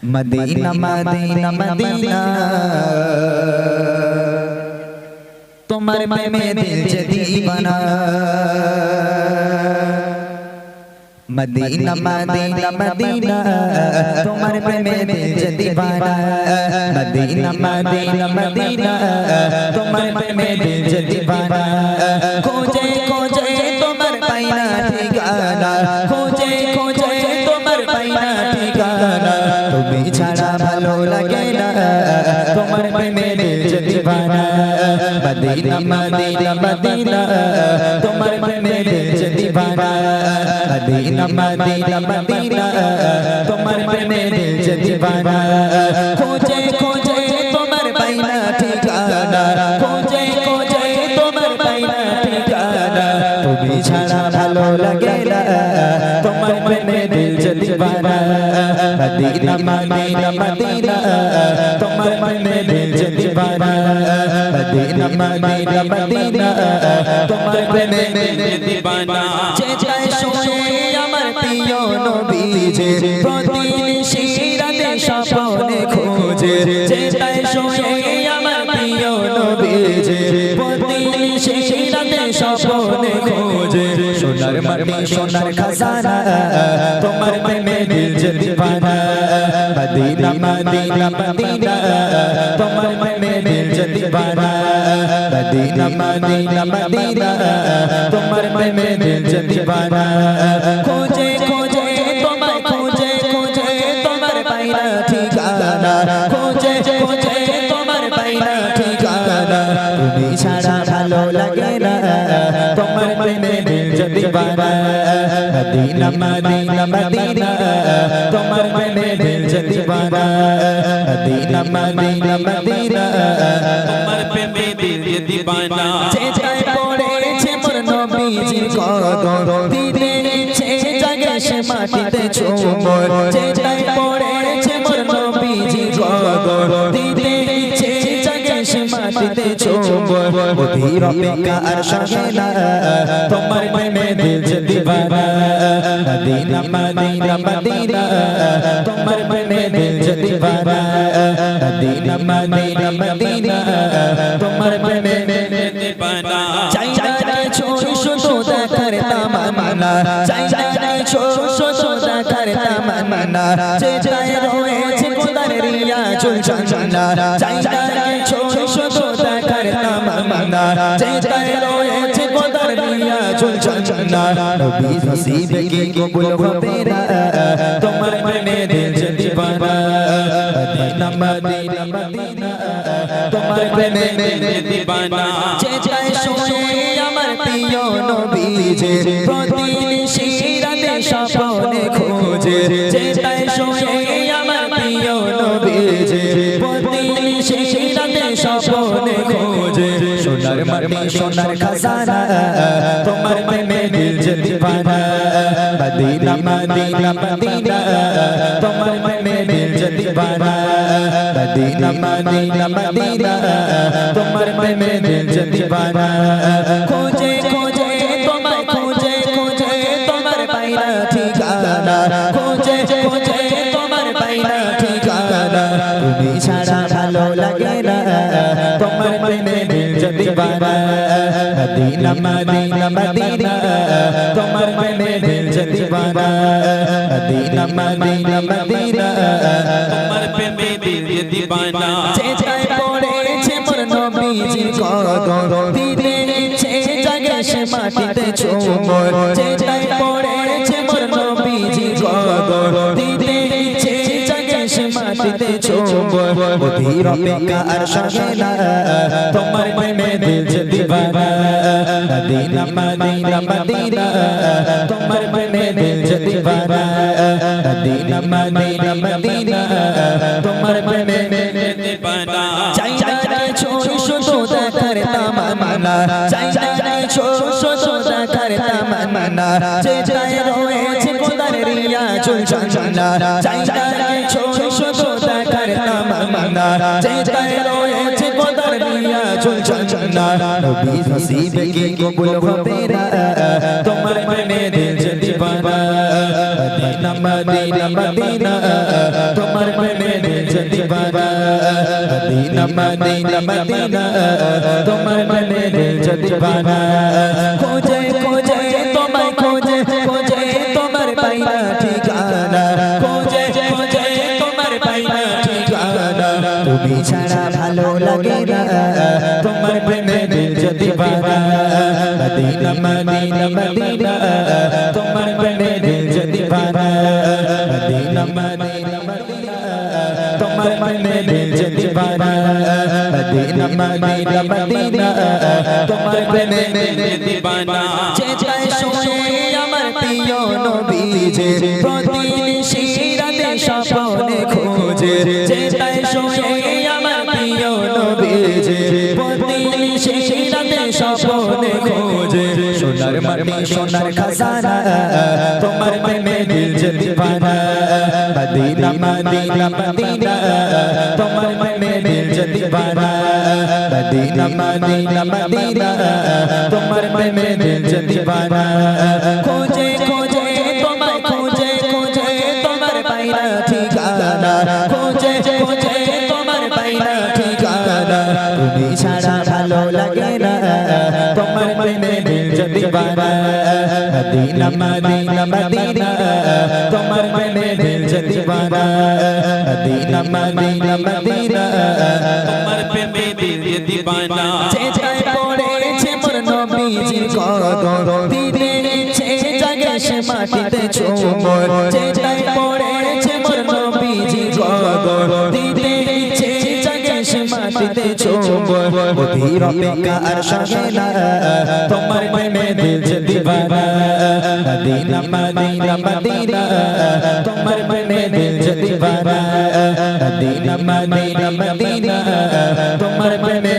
Medina Medina Medina তোমার প্রেমে দিল যে দিবানা মদিনা মদিনা মদিনা তোমার প্রেমে দিল যে দিবানা মদিনা মদিনা মদিনা তোমার প্রেমে দিল যে দিবানা খোঁজে ভালো লাগে না। তোমার প্রেমে যে দিবানা মদিনা মদিনা মদিনা। তোমার প্রেমে যে দিবানা মদিনা মদিনা মদিনা। তোমার প্রেমে যে দিবানা খোঁজে খোঁজে তোমার পাইনা ঠিকানা। খোঁজে খোঁজে তোমার পাইনা ঠিকানা। তুমি ছাড়া ভালো লাগে না। তোমার প্রেমে দিল যে দিবানা মদিনা মদিনা মদিনা। তোমার মনে যে দিবানা মদিনা মদিনা তোমার মনে যে দিবানা যে যায় আমার প্রিয় নবীজে প্রতিদিন শিরাতে স্বপ্নে খোঁজে যে যায় শুনে আমার প্রিয় প্রতিনিশি রাতে স্বপ্নে খোঁজে। সোনার মাটি সোনার খাজানা তোমার প্রেমে দিল যে দিবানা মদিনা মদিনা মদিনা তোমার প্রেমে দিল যে দিবানা মদিনা মদিনা মদিনা তোমার প্রেমে দিল যে দিবানা খোঁজে মদিনা মদিনা মদিনা তোমার মনে দিল যে দিবানা মদিনা মদিনা মদিনা তোমার প্রেমে দিল যে দিবানা অধীর অপেক্ষা আর সহে না তোমার প্রেমে দিল যে দিবানা মদিনা মদিনা মদিনা তোমার প্রেমে দিল যে দিবানা মদিনা মদিনা মদিনা তোমার প্রেমে দিবানা চাই চাই ছো শুধু দেখার তামান্না চাই চাই ছো শুধু দেখার তামান্না যে চাই রয়েছে খোদার রিয়া চুল চঞ্চনা চাই চাই ছো শুধু দেখার তামান্না যে চাই রয়েছে খোদার রিয়া চুল কবুল হবে না? তোমার খাজানা তোমার প্রেমে দিল যে দিবানা মদিনা মদিনা মদিনা তোমার প্রেমে দিল যে দিবানা মদিনা মদিনা মদিনা তোমার প্রেমে দিল যে দিবানা মদিনা মদিনা মদিনা, তোমার প্রেমে দিল দিবানা। মদিনা মদিনা মদিনা, তোমার প্রেমে দিল দিবানা। যে যায় পড়েছে মোর নবীজির কদর দিতে ইচ্ছে জাগে সে মাটিতে চুমর যে যায় পড়েছে মোর নবীজির কদর দিতে ইচ্ছে জাগে সে মাটিতে চুমর অধীর অপেক্ষা আর সহে না তোমার প্রেমে দিল দিবানা। মদিনা মদিনা মদিনা, তোমার প্রেমে দিল যে দিবানা। মদিনা মদিনা মদিনা, তোমার প্রেমে দিবানা। চাই চাই ছো শুধু দেখার তামান্না। চাই চাই ছো শুধু দেখার তামান্না। যে চাই রয়েছে খোদার রিয়া চুল চঞ্চনা চাই চাই ছো শুধু দেখার তামান্না। যে চাই রিয়া চুল চঞ্চনা নবী নসিব কি কবুল হবে না তোমার প্রেমে দিল দিবানা, মদিনা মদিনা মদিনা, তোমার প্রেমে দিবানা, মদিনা মদিনা মদিনা, তোমার প্রেমে দিল দিবানা। খোঁজে খোঁজে, তোমায় খোঁজে খোঁজে, তোমার পাইনা ঠিকানা। খোঁজে খোঁজে, তোমার পাইনা ঠিকানা। তুমি ছাড়া ভালো লাগে না। মদিনা তোমার প্রেমে দিল দিবানা মদিনা মদিনা মদিনা তোমার প্রেমে দিল দিবানা। মদিনা মদিনা মদিনা তোমার প্রেমে দিল দিবানা যে যায় শোয়ে আমার প্রিয় নবীজে প্রতিনিশি রাতে মাটি সোনার খাজানা তোমার প্রেমে দিল যে দিবানা মদিনা মদিনা মদিনা তোমার প্রেমে দিল যে দিবানা মদিনা মদিনা মদিনা তোমার প্রেমে দিল যে দিবানা খোঁজে মদিনা মদিনা মদিনা তোমার প্রেমে দিল যে দিবানা মদিনা মদিনা মদিনা তোমার প্রেমে দিল দিবানা যে যায় পড়েছে মোর নবীজির কদর দিতে ইচ্ছে জাগে সে মাটিতে চুমর যে যায় পড়েছে মোর নবীজির কদর সে মাটিতে চুমর অধীর অপেক্ষা আর সহে না তোমার প্রেমে দিল যে দিবানা। মদিনা মদিনা মদিনা তোমার প্রেমে দিল যে দিবানা মদিনা মদিনা মদিনা তোমার প্রেমে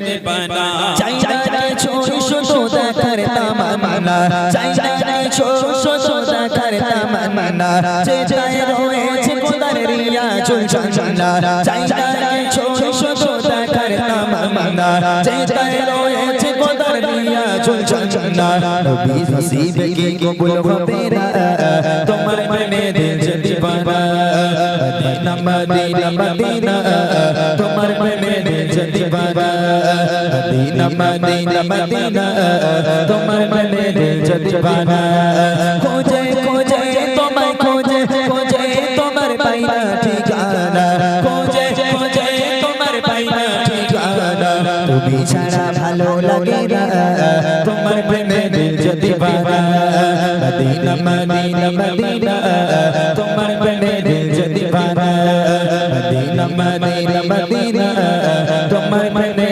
দিবানা চাই না কিছু শুধু দেখার তামান্না চাই না কিছু শুধু দেখার তামান্না যে চাই রয়েছে খোদার রিয়া চুল চঞ্চনা চাই না কিছু শুধু দেখার তামান্না যে খোদার চঞ্চনা নবী নসিব কি কবুল হবে না তোমার প্রেমে দিল যে দিবানা। তুমি ছাড়া ভালো লাগে না, তোমার প্রেমে দিল যে দিবানা। মদিনা মদিনা মদিনা, তোমার প্রেমে দিল যে দিবানা। মদিনা মদিনা মদিনা, তোমার প্রেমে